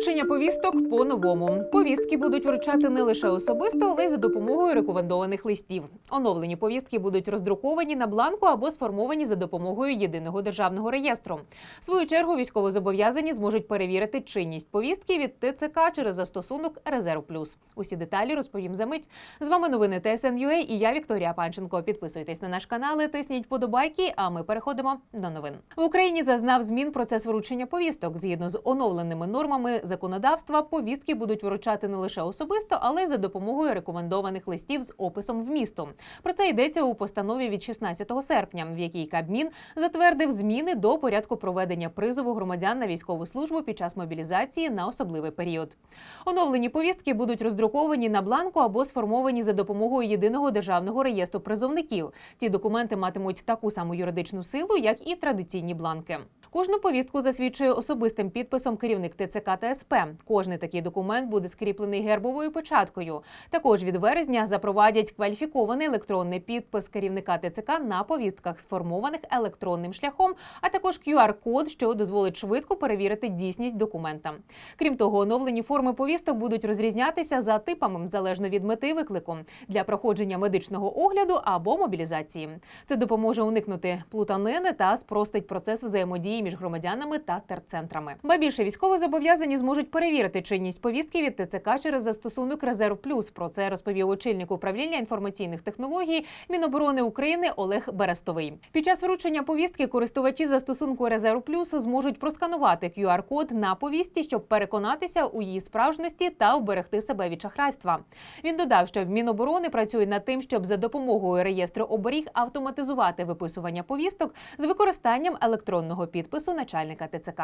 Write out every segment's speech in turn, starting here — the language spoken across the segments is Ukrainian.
Вручення повісток по-новому. Повістки будуть вручати не лише особисто, але й за допомогою рекомендованих листів. Оновлені повістки будуть роздруковані на бланку або сформовані за допомогою єдиного державного реєстру. В свою чергу військовозобов'язані зможуть перевірити чинність повістки від ТЦК через застосунок Резерв Плюс. Усі деталі розповім за мить. З вами новини ТСНЮА і я Вікторія Панченко. Підписуйтесь на наш канал, тисніть подобайки. А ми переходимо до новин. В Україні зазнав змін процес вручення повісток. Згідно з оновленими нормами законодавства, повістки будуть вручати не лише особисто, але й за допомогою рекомендованих листів з описом вмісту. Про це йдеться у постанові від 16 серпня, в якій Кабмін затвердив зміни до порядку проведення призову громадян на військову службу під час мобілізації на особливий період. Оновлені повістки будуть роздруковані на бланку або сформовані за допомогою єдиного державного реєстру призовників. Ці документи матимуть таку саму юридичну силу, як і традиційні бланки. Кожну повістку засвідчує особистим підписом керівник ТЦК та СП. Кожний такий документ буде скріплений гербовою печаткою. Також від вересня запровадять кваліфікований електронний підпис керівника ТЦК на повістках, сформованих електронним шляхом, а також QR-код, що дозволить швидко перевірити дійсність документа. Крім того, оновлені форми повісток будуть розрізнятися за типами залежно від мети виклику для проходження медичного огляду або мобілізації. Це допоможе уникнути плутанини та спростить процес взаємодії між громадянами та терцентрами. Ба більше військовозобов'язані зможуть перевірити чинність повістки від ТЦК через застосунок Резерв Плюс. Про це розповів очільник управління інформаційних технологій Міноборони України Олег Берестовий. Під час вручення повістки користувачі застосунку Резерв Плюс зможуть просканувати QR-код на повістці, щоб переконатися у її справжності та вберегти себе від шахрайства. Він додав, що Міноборони працює над тим, щоб за допомогою реєстру оберіг автоматизувати виписування повісток з використанням електронного підпису начальника ТЦК.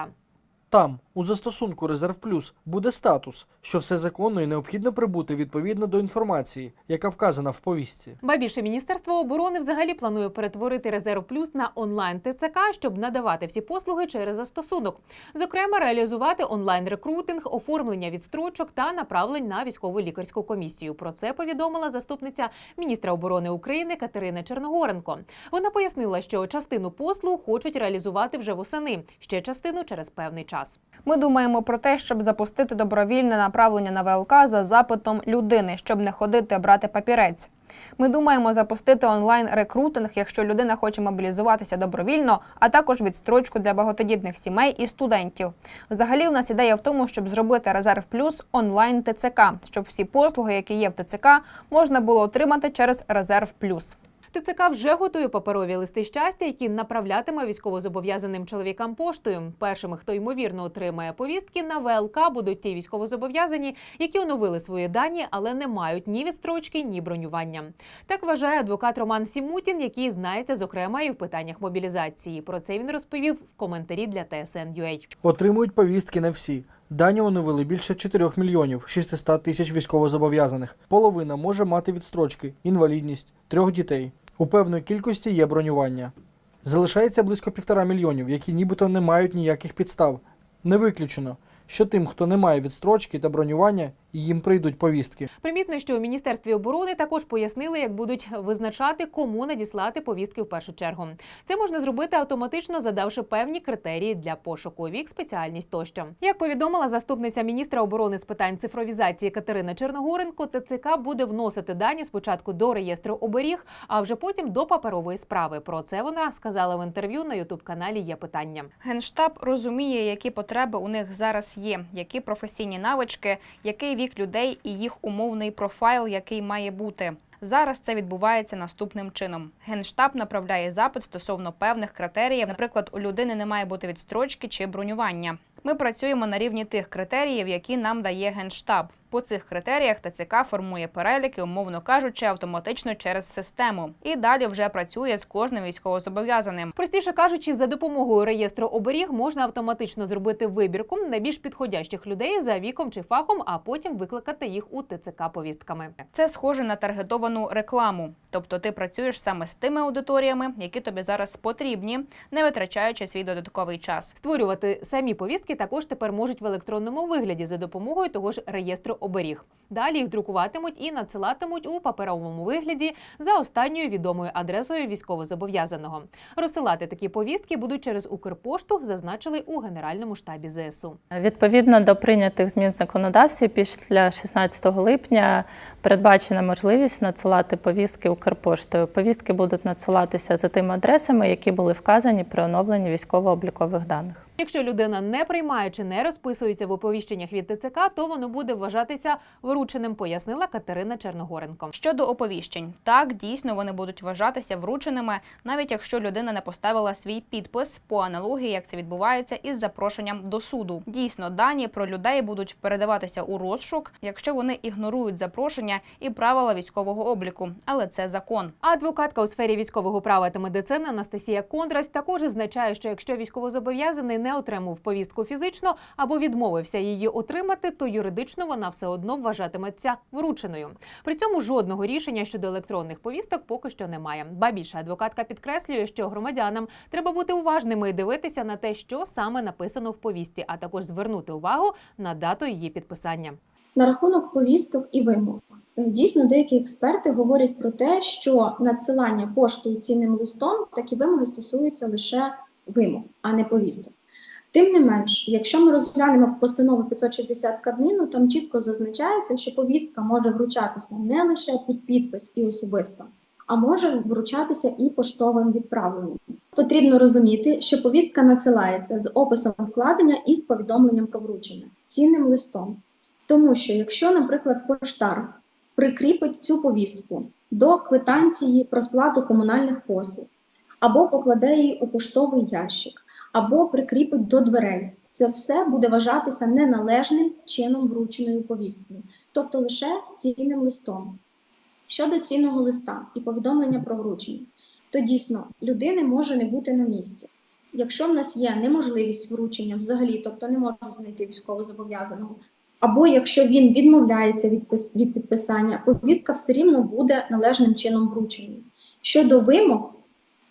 Там, у застосунку Резерв Плюс, буде статус, що все законно і необхідно прибути відповідно до інформації, яка вказана в повістці. Ба більше міністерство оборони взагалі планує перетворити резерв плюс на онлайн ТЦК, щоб надавати всі послуги через застосунок. Зокрема, реалізувати онлайн рекрутинг, оформлення відстрочок та направлень на військову лікарську комісію. Про це повідомила заступниця міністра оборони України Катерина Черногоренко. Вона пояснила, що частину послуг хочуть реалізувати вже восени, ще частину через певний час. Ми думаємо про те, щоб запустити добровільне направлення на ВЛК за запитом людини, щоб не ходити брати папірець. Ми думаємо запустити онлайн рекрутинг, якщо людина хоче мобілізуватися добровільно, а також відстрочку для багатодітних сімей і студентів. Взагалі, у нас ідея в тому, щоб зробити резерв плюс онлайн ТЦК, щоб всі послуги, які є в ТЦК, можна було отримати через резерв плюс. ТЦК вже готує паперові листи щастя, які направлятиме військовозобов'язаним чоловікам поштою. Першими, хто ймовірно отримає повістки на ВЛК, будуть ті військовозобов'язані, які оновили свої дані, але не мають ні відстрочки, ні бронювання. Так вважає адвокат Роман Сімутін, який знається зокрема і в питаннях мобілізації. Про це він розповів в коментарі для TSN.ua. Отримують повістки не всі. Дані оновили більше 4 мільйонів 600 тисяч військовозобов'язаних. Половина може мати відстрочки, інвалідність, трьох дітей. У певної кількості є бронювання. Залишається близько півтора мільйонів, які нібито не мають ніяких підстав. Не виключено, що тим, хто не має відстрочки та бронювання, їм прийдуть повістки. Примітно, що у міністерстві оборони також пояснили, як будуть визначати, кому надіслати повістки в першу чергу. Це можна зробити автоматично, задавши певні критерії для пошуку вік, спеціальність тощо. Як повідомила заступниця міністра оборони з питань цифровізації Катерина Черногоренко, ТЦК буде вносити дані спочатку до реєстру оберіг, а вже потім до паперової справи. Про це вона сказала в інтерв'ю на ютуб каналі. Є питання. Генштаб розуміє, які потреби у них зараз є, які професійні навички, який вік людей і їх умовний профайл, який має бути. Зараз це відбувається наступним чином. Генштаб направляє запит стосовно певних критеріїв. Наприклад, у людини не має бути відстрочки чи бронювання. Ми працюємо на рівні тих критеріїв, які нам дає Генштаб. По цих критеріях ТЦК формує переліки, умовно кажучи, автоматично через систему. І далі вже працює з кожним військовозобов'язаним. Простіше кажучи, за допомогою реєстру оберіг можна автоматично зробити вибірку найбільш підходящих людей за віком чи фахом, а потім викликати їх у ТЦК повістками. Це схоже на таргетовану рекламу. Тобто ти працюєш саме з тими аудиторіями, які тобі зараз потрібні, не витрачаючи свій додатковий час. Створювати самі повістки також тепер можуть в електронному вигляді за допомогою того ж реєстру оберіг. Далі їх друкуватимуть і надсилатимуть у паперовому вигляді за останньою відомою адресою військовозобов'язаного. Розсилати такі повістки будуть через Укрпошту, зазначили у Генеральному штабі ЗСУ. Відповідно до прийнятих змін в законодавстві, після 16 липня передбачена можливість надсилати повістки Укрпоштою. Повістки будуть надсилатися за тими адресами, які були вказані при оновленні військово-облікових даних. Якщо людина не приймає чи не розписується в оповіщеннях від ТЦК, то воно буде вважатися врученим, пояснила Катерина Черногоренко. Щодо оповіщень, так дійсно вони будуть вважатися врученими, навіть якщо людина не поставила свій підпис по аналогії, як це відбувається із запрошенням до суду. Дійсно, дані про людей будуть передаватися у розшук, якщо вони ігнорують запрошення і правила військового обліку. Але це закон. Адвокатка у сфері військового права та медицини Анастасія Кондрась також зазначає, що якщо військовозобов'язаний не отримав повістку фізично або відмовився її отримати, то юридично вона все одно вважатиметься врученою. При цьому жодного рішення щодо електронних повісток поки що немає. Ба більше адвокатка підкреслює, що громадянам треба бути уважними і дивитися на те, що саме написано в повістці, а також звернути увагу на дату її підписання. На рахунок повісток і вимог. Дійсно, деякі експерти говорять про те, що надсилання поштою цінним листом такі вимоги стосуються лише вимог, а не повісток. Тим не менш, якщо ми розглянемо постанову 560 Кабміну, там чітко зазначається, що повістка може вручатися не лише під підпис і особисто, а може вручатися і поштовим відправленням. Потрібно розуміти, що повістка надсилається з описом вкладення і з повідомленням про вручення цінним листом. Тому що якщо, наприклад, поштар прикріпить цю повістку до квитанції про сплату комунальних послуг, або покладе її у поштовий ящик, або прикріпить до дверей, це все буде вважатися неналежним чином врученою повісткою, тобто лише цінним листом. Щодо цінного листа і повідомлення про вручення, то дійсно людини може не бути на місці. Якщо в нас є неможливість вручення взагалі, тобто не можу знайти військовозобов'язаного, або якщо він відмовляється від, від підписання, повістка все рівно буде належним чином врученою. Щодо вимог,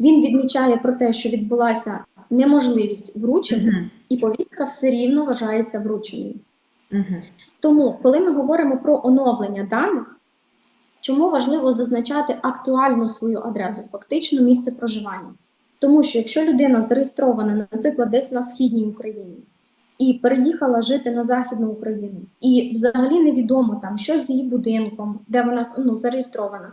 Він відмічає про те, що відбулася неможливість вручення, і повістка все рівно вважається врученою. Тому, коли ми говоримо про оновлення даних, чому важливо зазначати актуальну свою адресу, фактично місце проживання? Тому що якщо людина зареєстрована, наприклад, десь на східній Україні і переїхала жити на Західну Україну, і взагалі невідомо там, що з її будинком, де вона ну, зареєстрована,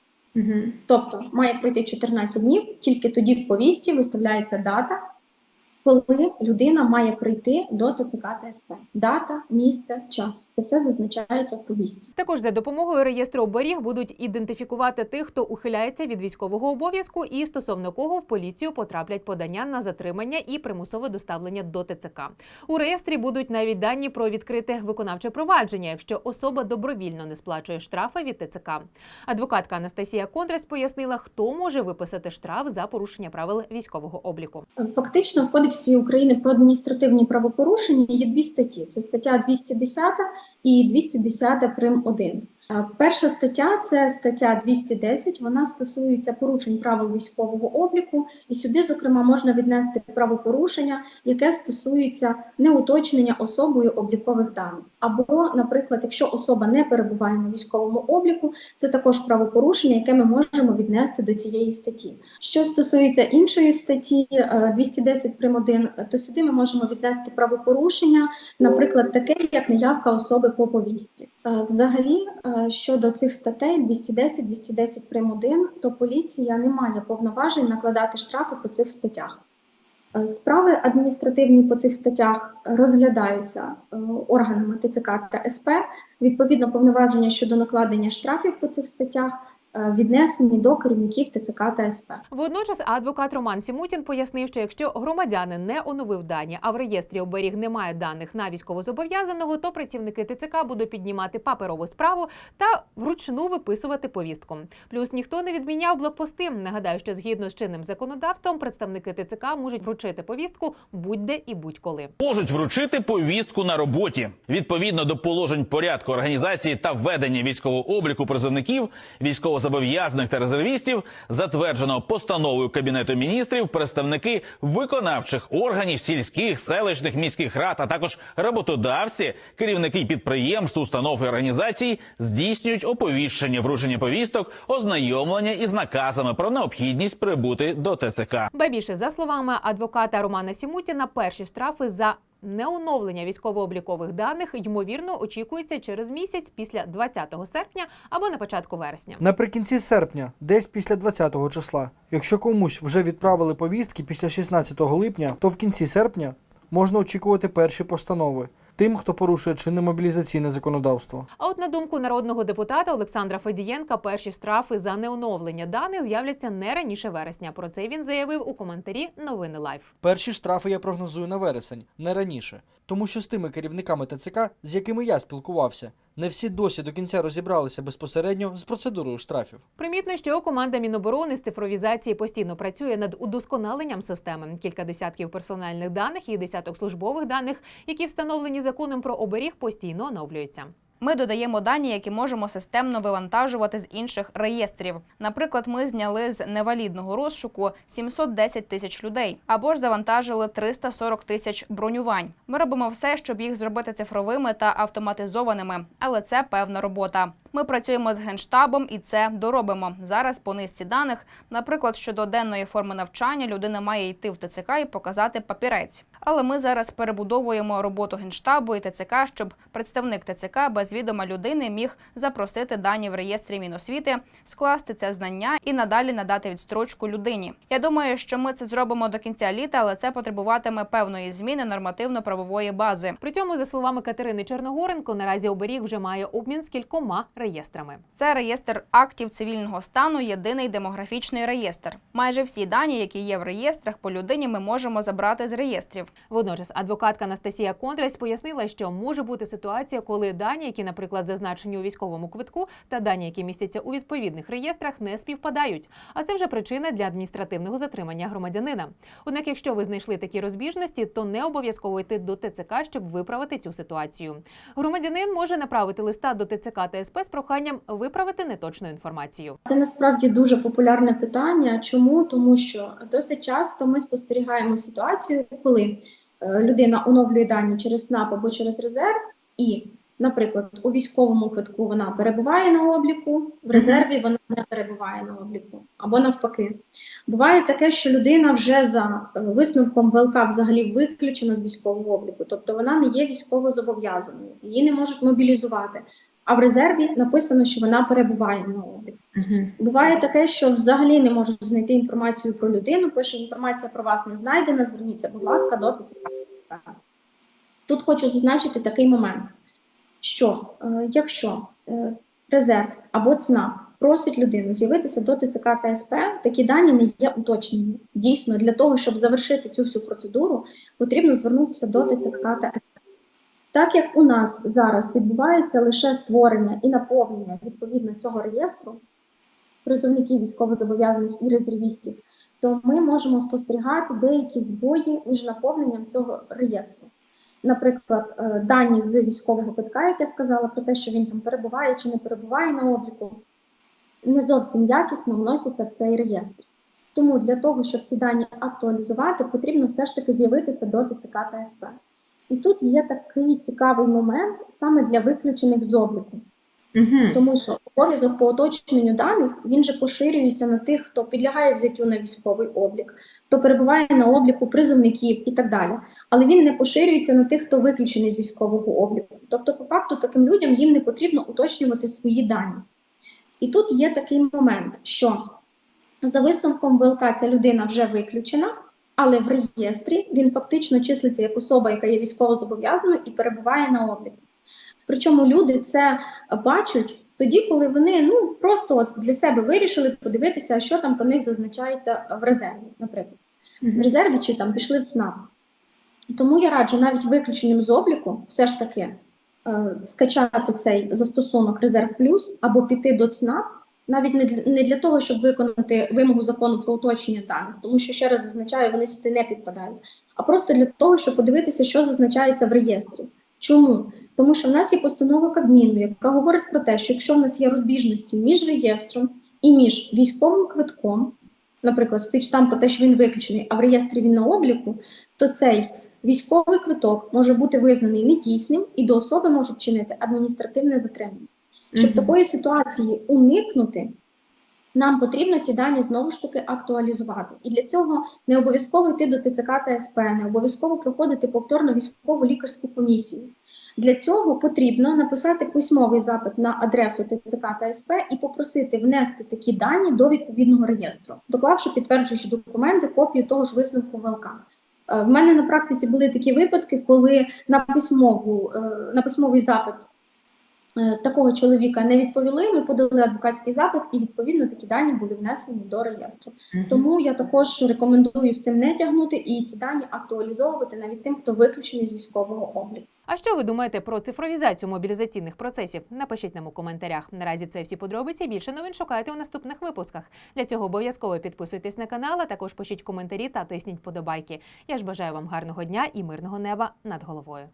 Тобто має пройти 14 днів, тільки тоді в повістці виставляється дата, коли людина має прийти до ТЦК ТСП. Дата, місце, час. Це все зазначається в повістці. Також за допомогою реєстру оберіг будуть ідентифікувати тих, хто ухиляється від військового обов'язку, і стосовно кого в поліцію потраплять подання на затримання і примусове доставлення до ТЦК. У реєстрі будуть навіть дані про відкрите виконавче провадження, якщо особа добровільно не сплачує штрафи від ТЦК. Адвокатка Анастасія Кондрась пояснила, хто може виписати штраф за порушення правил військового обліку. Фактично, в Кодексі України про адміністративні правопорушення є дві статті: це стаття 210 і 210 прим. 1. Е, Перша стаття це стаття 210. Вона стосується порушень правил військового обліку, і сюди, зокрема, можна віднести правопорушення, яке стосується неуточнення особою облікових даних. Або, наприклад, якщо особа не перебуває на військовому обліку, це також правопорушення, яке ми можемо віднести до цієї статті. Що стосується іншої статті е, 210 прим. 1, то сюди ми можемо віднести правопорушення, наприклад, таке як неявка особи по повістці. Е, Взагалі, щодо цих статей 210, 210 прим. 1, то поліція не має повноважень накладати штрафи по цих статтях. Справи адміністративні по цих статтях розглядаються органами ТЦК та СП. Відповідно, повноваження щодо накладення штрафів по цих статтях віднесені до керівників ТЦК та СП. Водночас адвокат Роман Сімутін пояснив, що якщо громадянин не оновив дані, а в реєстрі оберіг немає даних на військовозобов'язаного, то працівники ТЦК будуть піднімати паперову справу та вручну виписувати повістку. Плюс ніхто не відміняв блокпости. Нагадаю, що згідно з чинним законодавством представники ТЦК можуть вручити повістку будь-де і будь-коли. можуть вручити повістку на роботі відповідно до положень порядку організації та ведення військового обліку призовників, військовозобов'язаних та резервістів, затвердженого постановою кабінету міністрів, представники виконавчих органів сільських, селищних, міських рад, а також роботодавці, керівники підприємств, установ і організацій здійснюють оповіщення вручення повісток, ознайомлення із наказами про необхідність прибути до ТЦК. Ба більше за словами адвоката Романа Сімутіна, перші штрафи за неоновлення військово-облікових даних ймовірно очікується через місяць після 20 серпня або на початку вересня. Наприкінці серпня, десь після 20-го числа. Якщо комусь вже відправили повістки після 16 липня, то в кінці серпня можна очікувати перші постанови тим, хто порушує чинне мобілізаційне законодавство. А от на думку народного депутата Олександра Федієнка, перші штрафи за неоновлення даних з'являться не раніше вересня. Про це він заявив у коментарі Новини Лайф. Перші штрафи я прогнозую на вересень, не раніше. Тому що з тими керівниками ТЦК, з якими я спілкувався, не всі досі до кінця розібралися безпосередньо з процедурою штрафів. Примітно, що команда Міноборони з цифровізації постійно працює над удосконаленням системи. Кілька десятків персональних даних і десяток службових даних, які встановлені законом про оберіг, постійно оновлюються. Ми додаємо дані, які можемо системно вивантажувати з інших реєстрів. Наприклад, ми зняли з невалідного розшуку 710 тисяч людей або ж завантажили 340 тисяч бронювань. Ми робимо все, щоб їх зробити цифровими та автоматизованими, але це певна робота. Ми працюємо з генштабом і це доробимо зараз. По низці даних, наприклад, щодо денної форми навчання, людина має йти в ТЦК і показати папірець. Але ми зараз перебудовуємо роботу генштабу і ТЦК, щоб представник ТЦК без відома людини міг запросити дані в реєстрі Міносвіти, скласти це знання і надалі надати відстрочку людині. Я думаю, що ми це зробимо до кінця літа, але це потребуватиме певної зміни нормативно-правової бази. При цьому, за словами Катерини Чорногоренко, наразі оберіг вже має обмін з кількома реєстрами. Це реєстр актів цивільного стану, єдиний демографічний реєстр. Майже всі дані, які є в реєстрах по людині, ми можемо забрати з реєстрів. Водночас адвокатка Анастасія Кондрась пояснила, що може бути ситуація, коли дані, які, наприклад, зазначені у військовому квитку, та дані, які містяться у відповідних реєстрах, не співпадають. А це вже причина для адміністративного затримання громадянина. Однак, якщо ви знайшли такі розбіжності, то не обов'язково йти до ТЦК, щоб виправити цю ситуацію. Громадянин може направити листа до ТЦК та СП проханням виправити неточну інформацію. Це насправді дуже популярне питання. Чому? Тому що досить часто ми спостерігаємо ситуацію, коли е, людина оновлює дані через СНАП або через резерв, і, наприклад, у військовому квитку вона перебуває на обліку, в резерві вона не перебуває на обліку, або навпаки. Буває таке, що людина вже за е, висновком ВЛК взагалі виключена з військового обліку, тобто вона не є військово зобов'язаною, її не можуть мобілізувати. А в резерві написано, що вона перебуває на обліку. Буває таке, що взагалі не можуть знайти інформацію про людину. Пише інформація про вас не знайдена. Зверніться, будь ласка, до ТЦК. Тут хочу зазначити такий момент, що е, якщо е, резерв або ЦНАП просить людину з'явитися до ТЦК та СП, такі дані не є уточнені. Дійсно, для того, щоб завершити цю всю процедуру, потрібно звернутися до ТЦК та СП. Так як у нас зараз відбувається лише створення і наповнення відповідно цього реєстру призовників військовозобов'язаних і резервістів, то ми можемо спостерігати деякі збої між наповненням цього реєстру. наприклад, е, дані з військового квитка, як я сказала, про те, що він там перебуває чи не перебуває на обліку, не зовсім якісно вносяться в цей реєстр. Тому для того, щоб ці дані актуалізувати, потрібно все ж таки з'явитися до ТЦК та СП. І тут є такий цікавий момент саме для виключених з обліку. Тому що обов'язок по уточненню даних він же поширюється на тих, хто підлягає взяттю на військовий облік, хто перебуває на обліку призовників і так далі. Але він не поширюється на тих, хто виключений з військового обліку. Тобто, по факту, таким людям їм не потрібно уточнювати свої дані. І тут є такий момент, що за висновком ВЛК ця людина вже виключена, але в реєстрі він фактично числиться як особа, яка є військовозобов'язаною і перебуває на обліку. Причому люди це бачать тоді, коли вони ну просто от для себе вирішили подивитися, що там по них зазначається в резерві, наприклад, в резерві чи там пішли в ЦНАП. Тому я раджу навіть виключеним з обліку все ж таки е, скачати цей застосунок Резерв Плюс або піти до ЦНАП, навіть не для, не для того, щоб виконати вимогу закону про уточнення даних, тому що ще раз зазначаю, вони сюди не підпадають, а просто для того, щоб подивитися, що зазначається в реєстрі. Чому? Тому що в нас є постанова Кабміну, яка говорить про те, що якщо в нас є розбіжності між реєстром і між військовим квитком, наприклад, стоїть штамп про те, що він виключений, а в реєстрі він на обліку, то цей військовий квиток може бути визнаний недійсним і до особи можуть чинити адміністративне затримання. Щоб Мгм. такої ситуації уникнути, нам потрібно ці дані знову ж таки актуалізувати. І для цього не обов'язково йти до ТЦК та СП, не обов'язково проходити повторно військову лікарську комісію. Для цього потрібно написати письмовий запит на адресу ТЦК та СП і попросити внести такі дані до відповідного реєстру, доклавши підтверджуючі документи, копію того ж висновку ВЛК. Е, В мене на практиці були такі випадки, коли на письмову е, на письмовий запит такого чоловіка не відповіли. Ми подали адвокатський запит, і відповідно такі дані були внесені до реєстру. Тому я також рекомендую з цим не тягнути і ці дані актуалізовувати навіть тим, хто виключений з військового обліку. А що ви думаєте про цифровізацію мобілізаційних процесів? Напишіть нам у коментарях. Наразі це всі подробиці. Більше новин шукайте у наступних випусках. Для цього обов'язково підписуйтесь на канал, а також пишіть коментарі та тисніть подобайки. Я ж бажаю вам гарного дня і мирного неба над головою.